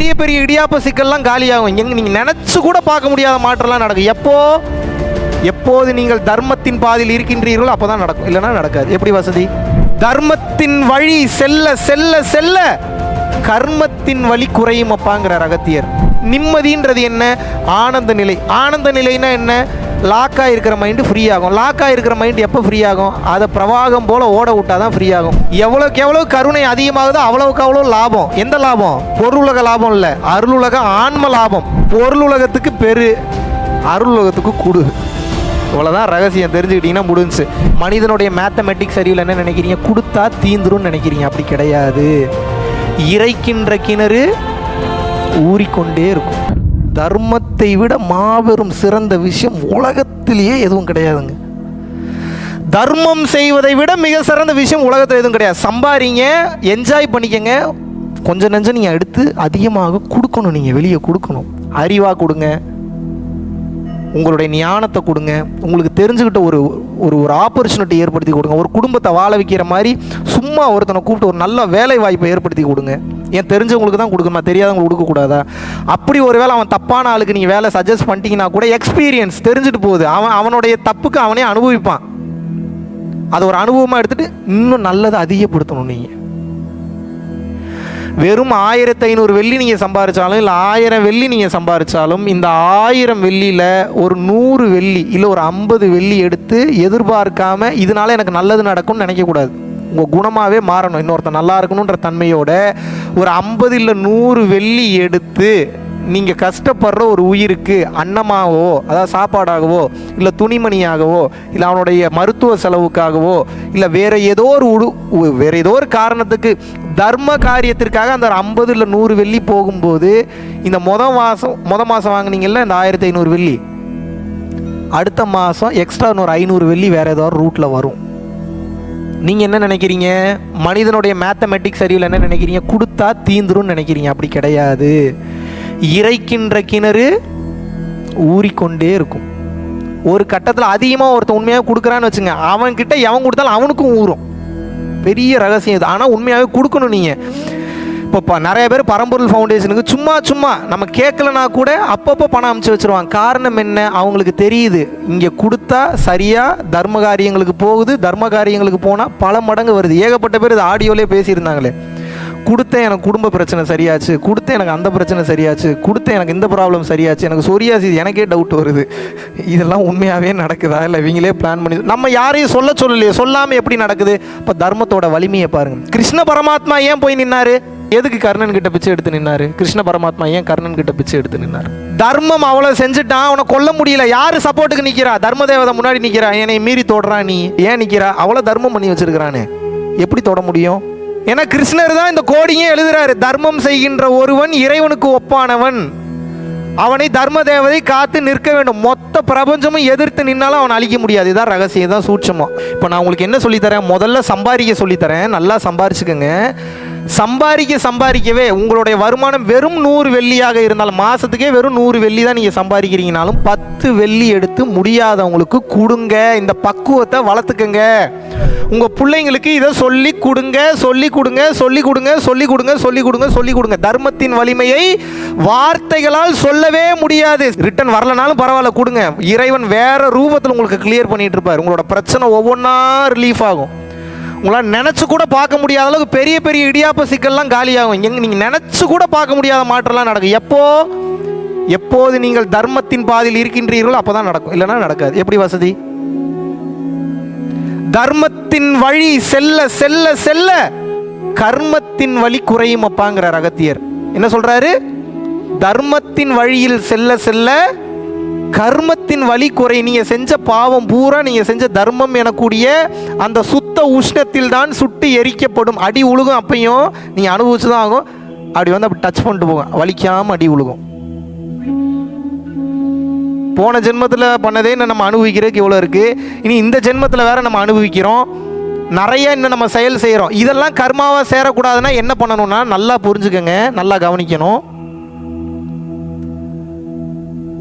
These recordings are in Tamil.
பெரிய பெரிய இடியாப்ப சிக்கல்லாம் காலியாகும். எங்க நீங்கள் நினச்சி கூட பார்க்க முடியாத மாற்றம்லாம் நடக்கும். எப்போ? எப்போது நீங்கள் தர்மத்தின் பாதையில் இருக்கின்றீர்களோ அப்போ தான் நடக்கும். இல்லைன்னா நடக்காது. எப்படி வசதி? தர்மத்தின் வழி செல்ல செல்ல செல்ல கர்மத்தின் வழி குறையும் அப்பாங்கிறார் அகத்தியர் நிம்மதின்றது என்ன? ஆனந்த நிலை. ஆனந்த நிலைனா என்ன? லாக்காக இருக்கிற மைண்டு ஃப்ரீ ஆகும் லாக்காக இருக்கிற மைண்டு எப்போ ஃப்ரீ ஆகும் அதை பிரவாகம் போல் ஓட விட்டால் தான் ஃப்ரீ ஆகும் எவ்வளோக்கு எவ்வளோ கருணை அதிகமாகுதோ அவ்வளோக்கு அவ்வளோ லாபம். எந்த லாபம்? பொருளுலக லாபம் இல்லை. அருளுலக ஆன்ம லாபம். பொருளுலகத்துக்கு பெரு. அருளுலகத்துக்கு குடு. இவ்வளோதான் ரகசியம். தெரிஞ்சுக்கிட்டிங்கன்னா முடிஞ்சுச்சு. மனிதனுடைய மேத்தமெட்டிக்ஸ் அறிவில் என்ன நினைக்கிறீங்க? கொடுத்தா தீந்துரும்னு நினைக்கிறீங்க. அப்படி கிடையாது. இறைக்கின்ற கிணறு ஊறிக்கொண்டே இருக்கும். தர்மத்தை விட மாபெரும் சிறந்த விஷயம் உலகத்திலேயே எதுவும் கிடையாதுங்க. தர்மம் செய்வதை விட மிக சிறந்த விஷயம் உலகத்தில் எதுவும் கிடையாது. சம்பாரிங்க என்ஜாய் பண்ணிக்கங்க. கொஞ்சம் நெஞ்சம் நீங்கள் எடுத்து அதிகமாக கொடுக்கணும் நீங்கள் வெளியே கொடுக்கணும். அறிவாக கொடுங்க. உங்களுடைய ஞானத்தை கொடுங்க. உங்களுக்கு தெரிஞ்சுக்கிட்ட ஒரு ஒரு ஒரு ஆப்பர்ச்சுனிட்டி ஏற்படுத்தி கொடுங்க. ஒரு குடும்பத்தை வாழ வைக்கிற மாதிரி சும்மா ஒருத்தனை கூப்பிட்டு ஒரு நல்ல வேலை வாய்ப்பை ஏற்படுத்தி கொடுங்க. ஏன் தெரிஞ்சவங்களுக்கு தான் கொடுக்கணுமா? தெரியாதவங்களுக்கு கொடுக்கக்கூடாதா? அப்படி ஒரு வேளை அவன் தப்பான ஆளுக்கு நீங்கள் வேலை சஜஸ்ட் பண்ணிட்டீங்கன்னா கூட எக்ஸ்பீரியன்ஸ் தெரிஞ்சுட்டு போகுது. அவன் அவனுடைய தப்புக்கு அவனே அனுபவிப்பான். அதை ஒரு அனுபவமாக எடுத்துகிட்டு இன்னும் நல்லதை அதிகப்படுத்தணும் நீங்கள் வெறும் ஆயிரத்தி ஐநூறு வெள்ளி நீங்கள் சம்பாதிச்சாலும் இல்லை ஆயிரம் வெள்ளி நீங்கள் சம்பாரித்தாலும் இந்த ஆயிரம் வெள்ளியில் ஒரு நூறு வெள்ளி இல்லை ஒரு ஐம்பது வெள்ளி எடுத்து எதிர்பார்க்காம இதனால எனக்கு நல்லது நடக்கும்னு நினைக்கக்கூடாது. உங்கள் குணமாகவே மாறணும். இன்னொருத்தன் நல்லா இருக்கணுன்ற தன்மையோட ஒரு ஐம்பது இல்லை நூறு வெள்ளி எடுத்து நீங்கள் கஷ்டப்படுற ஒரு உயிருக்கு அன்னமாகவோ அதாவது சாப்பாடாகவோ இல்லை துணிமணியாகவோ இல்லை அவனுடைய மருத்துவ செலவுக்காகவோ இல்லை வேறு ஏதோ ஒரு உடு வேறு ஏதோ ஒரு காரணத்துக்கு தர்ம காரியத்திற்காக அந்த ஐம்பது இல்லை நூறு வெள்ளி போகும்போது இந்த மொத மாதம் மொத மாதம் வாங்கினீங்கல்ல இந்த ஆயிரத்தி ஐநூறு வெள்ளி. அடுத்த மாதம் எக்ஸ்ட்ரா இன்னொரு ஐநூறு வெள்ளி வேறு ஏதோ ஒரு ரூட்டில் வரும். நீங்கள் என்ன நினைக்கிறீங்க? மனிதனுடைய மேத்தமெட்டிக்ஸ் அறிவில் என்ன நினைக்கிறீங்க? கொடுத்தா தீந்துரும்னு நினைக்கிறீங்க. அப்படி கிடையாது. இறைக்கின்ற கிணறு ஊறிக்கொண்டே இருக்கும். ஒரு கட்டத்தில் அதிகமாக ஒருத்தன் உண்மையாக கொடுக்குறான்னு வச்சுங்க அவன்கிட்ட எவன் கொடுத்தாலும் அவனுக்கும் ஊறும். பெரிய ரகசியம் இது. ஆனால் உண்மையாகவே கொடுக்கணும் நீங்கள் இப்போ நிறைய பேர் பரம்பொருள் ஃபவுண்டேஷனுக்கு சும்மா சும்மா நம்ம கேட்கலனா கூட அப்பப்போ பணம் அமுச்சு வச்சுருவாங்க. காரணம் என்ன? அவங்களுக்கு தெரியுது. இங்கே கொடுத்தா சரியாக தர்ம காரியங்களுக்கு போகுது. தர்ம காரியங்களுக்கு போனால் பல மடங்கு வருது. ஏகப்பட்ட பேர் இது ஆடியோலேயே பேசியிருந்தாங்களே. கொடுத்தேன் எனக்கு குடும்ப பிரச்சனை சரியாச்சு. கொடுத்தேன் எனக்கு அந்த பிரச்சனை சரியாச்சு. கொடுத்தேன் எனக்கு இந்த ப்ராப்ளம் சரியாச்சு. எனக்கு சொரியாசி எனக்கே டவுட் வருது. இதெல்லாம் உண்மையாகவே நடக்குதா? இல்லை இவங்களே பிளான் பண்ணி நம்ம யாரையும் சொல்ல சொல்லலையே. சொல்லாமல் எப்படி நடக்குது? இப்போ தர்மத்தோட வலிமையை பாருங்க. கிருஷ்ண பரமாத்மா ஏன் போய் நின்னாரு? எதுக்கு கர்ணன் கிட்ட பிச்சை எடுத்து நின்னாரு? கிருஷ்ண பரமாத்மா ஏன் கர்ணன் கிட்ட பிச்சை எடுத்து நின்னார்? தர்மம் அவ்வளோ செஞ்சுட்டான் அவனை கொல்ல முடியல. யாரு சப்போர்ட்டுக்கு நிக்கிறா? தர்ம தேவதை முன்னாடி நிக்கிறா? என்னை மீறி தொடுறான் நீ? ஏன் நிக்கிறா? அவ்வளோ தர்மம் பண்ணி வச்சிருக்கிறானே. எப்படி தொட முடியும்? ஏன்னா கிருஷ்ணர் தான் இந்த கோடியே எழுதுறாரு. தர்மம் செய்கின்ற ஒருவன் இறைவனுக்கு ஒப்பானவன். அவனை தர்ம தேவதை காத்து நிற்க வேண்டும். மொத்த பிரபஞ்சமும் எதிர்த்து நின்னாலும் அவனை அழிக்க முடியாது. இதான் ரகசியம் தான் சூட்சமம். இப்போ நான் உங்களுக்கு என்ன சொல்லித்தரேன்? முதல்ல சம்பாதிக்க சொல்லித்தரேன். நல்லா சம்பாரிச்சுக்கோங்க. சம்பாதிக்க சம்பாதிக்கவே உங்களுடைய வருமானம் வெறும் நூறு வெள்ளியாக இருந்தாலும் மாதத்துக்கே வெறும் நூறு வெள்ளி தான் நீங்கள் சம்பாதிக்கிறீங்கனாலும் பத்து வெள்ளி எடுத்து முடியாதவங்களுக்கு கொடுங்க. இந்த பக்குவத்தை வளர்த்துக்கங்க. உங்கள் பிள்ளைங்களுக்கு இதை சொல்லி கொடுங்க சொல்லி கொடுங்க சொல்லி கொடுங்க சொல்லி கொடுங்க சொல்லி கொடுங்க சொல்லி கொடுங்க. தர்மத்தின் வலிமையை வார்த்தைகளால் சொல்லவே முடியாது. ரிட்டன் வரலனாலும் பரவாயில்ல கொடுங்க. இறைவன் வேற ரூபத்தில் உங்களுக்கு கிளியர் பண்ணிட்டு இருப்பார். உங்களோட பிரச்சனை ஒவ்வொன்றா ரிலீஃப் ஆகும். உங்களால் நினச்சி கூட பார்க்க முடியாத அளவுக்கு பெரிய பெரிய இடியாப்ப சிக்கல்லாம் காலியாகும். எங்க நீங்கள் நினச்சி கூட பார்க்க முடியாத மாற்றம்லாம் நடக்கும். எப்போ? எப்போது நீங்கள் தர்மத்தின் பாதையில் இருக்கின்றீர்களோ அப்போ தான் நடக்கும். இல்லைனா நடக்காது. எப்படி வசதி? தர்மத்தின் வழி செல்ல செல்ல செல்ல கர்மத்தின் வழி குறையும் அப்பாங்கிறார் அகத்தியர் என்ன சொல்றாரு? தர்மத்தின் வழியில் செல்ல செல்ல கர்மத்தின் வழி குறை நீங்கள் செஞ்ச பாவம் பூரா நீங்கள் செஞ்ச தர்மம் எனக்கூடிய அந்த சுத்த உஷ்ணத்தில் தான் சுட்டு எரிக்கப்படும். அடி உழுகும் அப்பையும் நீ அனுபவிச்சு தான் ஆகும். அப்படி வந்து அப்படி டச் பண்ணிட்டு போகும் வலிக்காமல் அடி உழுகும். போன ஜென்மத்தில் பண்ணதே இன்னும் நம்ம அனுபவிக்கிறதுக்கு இவ்வளோ இருக்குது இனி இந்த ஜென்மத்தில் வேற நம்ம அனுபவிக்கிறோம். நிறைய இன்னும் நம்ம செயல் செய்கிறோம் இதெல்லாம் கர்மாவாக சேரக்கூடாதுன்னா என்ன பண்ணணும்னா நல்லா புரிஞ்சுக்கோங்க நல்லா கவனிக்கணும்.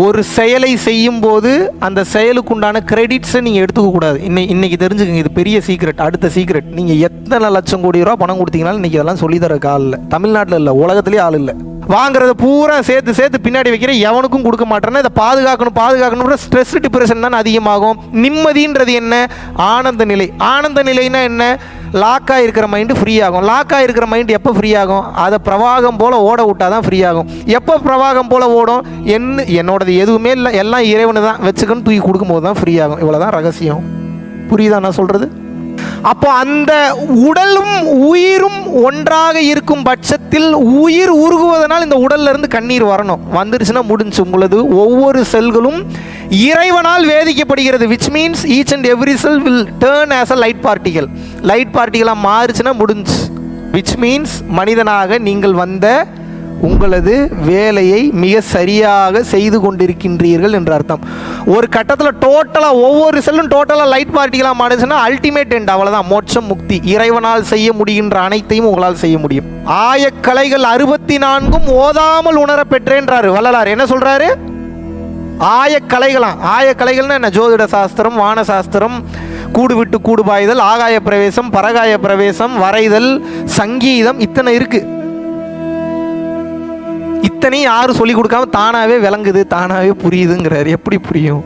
ஒரு செயலை செய்யும் போது அந்த செயலுக்குண்டான கிரெடிட்ஸை நீங்கள் எடுத்துக்க கூடாது. இன்னை இன்றைக்கி தெரிஞ்சுக்கங்க இது பெரிய சீக்ரெட் அடுத்த சீக்ரெட் நீங்கள் எத்தனை லட்சம் கோடி ரூபா பணம் கொடுத்தீங்கனாலும் இன்னைக்கு அதெல்லாம் சொல்லித்தர ஆள் இல்லை. தமிழ்நாட்டில் இல்லை உலகத்துலேயே ஆள் இல்லை. வாங்குறத பூரா சேர்த்து சேர்த்து பின்னாடி வைக்கிற எவனுக்கும் கொடுக்க மாட்டேன்னா இதை பாதுகாக்கணும் பாதுகாக்கணும் ஸ்ட்ரெஸ் டிப்ரெஷன் தான் அதிகமாகும். நிம்மதின்றது என்ன? ஆனந்த நிலை. ஆனந்த நிலைனா என்ன? லாக்காக இருக்கிற மைண்டு ஃப்ரீ ஆகும் லாக்காக இருக்கிற மைண்டு எப்போ ஃப்ரீ ஆகும் அதை பிரவாகம் போல் ஓட விட்டால் தான் ஃப்ரீ ஆகும் எப்போ பிரவாகம் போல் ஓடும்? என்ன என்னோடது எதுவுமே இல்லை. எல்லாம் இறைவனு தான் வச்சுக்கன்னு தூக்கி கொடுக்கும்போது தான் ஃப்ரீ ஆகும் இவ்வளோ தான் ரகசியம். புரியுதா நான் சொல்கிறது அப்போ அந்த உடலும் உயிரும் ஒன்றாக இருக்கும் பட்சத்தில் உயிர் உருகுவதனால் இந்த உடல்லேருந்து கண்ணீர் வரணும். வந்துருச்சுன்னா முடிஞ்சு. உங்களது ஒவ்வொரு செல்களும் இறைவனால் வேதிக்கப்படுகிறது which means each and every cell will turn as a light particle light பார்ட்டிகளாக மாறுச்சுன்னா முடிஞ்சு. விச் மீன்ஸ் மனிதனாக நீங்கள் வந்த உங்களது வேலையை மிக சரியாக செய்து கொண்டிருக்கின்றீர்கள் என்று அர்த்தம். ஒரு கட்டத்தில் டோட்டலாக ஒவ்வொரு செல்லும் டோட்டலாக லைட் பார்ட்டிகளாக மாறுச்சுன்னா அல்டிமேட் எண்ட் அவ்வளோதான் மோட்சம் முக்தி இறைவனால் செய்ய முடிகின்ற அனைத்தையும் உங்களால் செய்ய முடியும். ஆயக்கலைகள் அறுபத்தி நான்கும் ஓதாமல் உணர பெற்றேன்றாரு வள்ளலார். என்ன சொல்கிறாரு ஆயக்கலைகளாம். ஆயக்கலைகள்னா என்ன? ஜோதிட சாஸ்திரம் வான சாஸ்திரம் கூடு விட்டு கூடு பாய்தல் ஆகாய பிரவேசம் பரகாய பிரவேசம் வரைதல் சங்கீதம் இத்தனை இருக்கு. இத்தனையும் யாரும் சொல்லி கொடுக்காம தானாவே விளங்குது தானாவே புரியுதுங்கிறாரு. எப்படி புரியும்?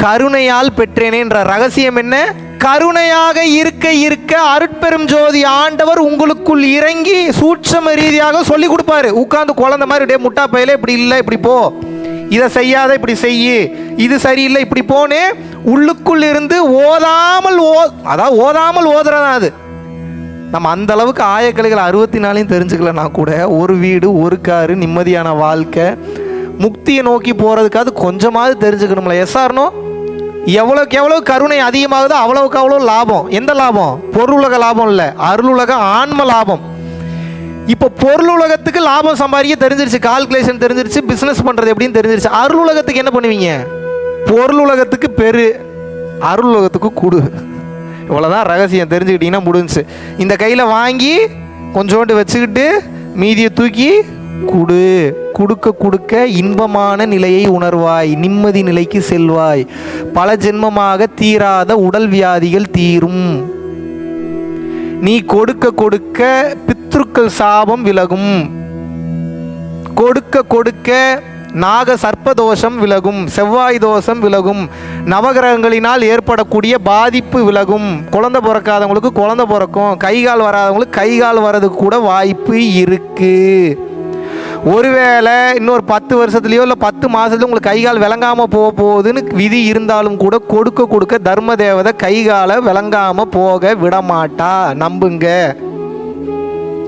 கருணையால் பெற்றேனேன்ற ரகசியம் என்ன? கருணையாக இருக்க இருக்க அருட்பெரும் ஜோதி ஆண்டவர் உங்களுக்குள் இறங்கி சூட்சம ரீதியாக சொல்லி கொடுப்பாரு. உட்காந்து குழந்தை மாதிரி டே முட்டா பையில இப்படி இல்லை இப்படி போ. இதை செய்யாத இப்படி செய்யு. இது சரியில்லை இப்படி போனே. உள்ளுக்குள் இருந்து ஓதாமல் ஓ அதாவது ஓதாமல் ஓதுறதான் அது. நம்ம அந்த அளவுக்கு ஆயக்கலைகள் அறுபத்தி நாளையும் தெரிஞ்சுக்கலனா கூட ஒரு வீடு ஒரு காரு நிம்மதியான வாழ்க்கை முக்தியை நோக்கி போகிறதுக்காவது கொஞ்சமாவது தெரிஞ்சுக்கணும்ல. எஸ்ஆர்னோ எவ்வளோக்கு எவ்வளோ கருணை அதிகமாகுதோ அவ்வளோக்கு அவ்வளோ லாபம். எந்த லாபம்? பொருளுலக லாபம் இல்லை. அருளுலக ஆன்ம லாபம். இப்போ பொருள் உலகத்துக்கு லாபம் சம்பாதிக்க தெரிஞ்சிருச்சு கால்குலேஷன் தெரிஞ்சிருச்சு பிஸ்னஸ் பண்ணுறது எப்படின்னு தெரிஞ்சிருச்சு. அருள் உலகத்துக்கு என்ன பண்ணுவீங்க? பொருள் உலகத்துக்கு பெரு அருள் உலகத்துக்கு குடு. இவ்வளோதான் ரகசியம். தெரிஞ்சுக்கிட்டீங்கன்னா முடிஞ்சுச்சு. இந்த கையில் வாங்கி கொஞ்சோண்டு வச்சுக்கிட்டு மீதியை தூக்கி குடு. கொடுக்க கொடுக்க இன்பமான நிலையை உணர்வாய். நிம்மதி நிலைக்கு செல்வாய். பல ஜென்மமாக தீராத உடல் வியாதிகள் தீரும். நீ கொடுக்க கொடுக்க பித்ருக்கள் சாபம் விலகும். கொடுக்க கொடுக்க நாக சர்ப்பதோஷம் விலகும் செவ்வாய் தோஷம் விலகும் நவகிரகங்களினால் ஏற்படக்கூடிய பாதிப்பு விலகும். குழந்தை பிறக்காதவங்களுக்கு குழந்தை பிறக்கும் கை கால் வராதவங்களுக்கு கை கால் வர்றதுக்கு கூட வாய்ப்பு இருக்குது ஒருவேளை இன்னொரு பத்து வருஷத்துலேயோ இல்லை பத்து மாசத்துலயோ உங்களுக்கு கை கால் விளங்காமல் போக போகுதுன்னு விதி இருந்தாலும் கூட கொடுக்க கொடுக்க தர்ம தேவதை கை காலை விளங்காமல் போக விட மாட்டா நம்புங்க.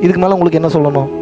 இதுக்கு மேலே உங்களுக்கு என்ன சொல்லணும்?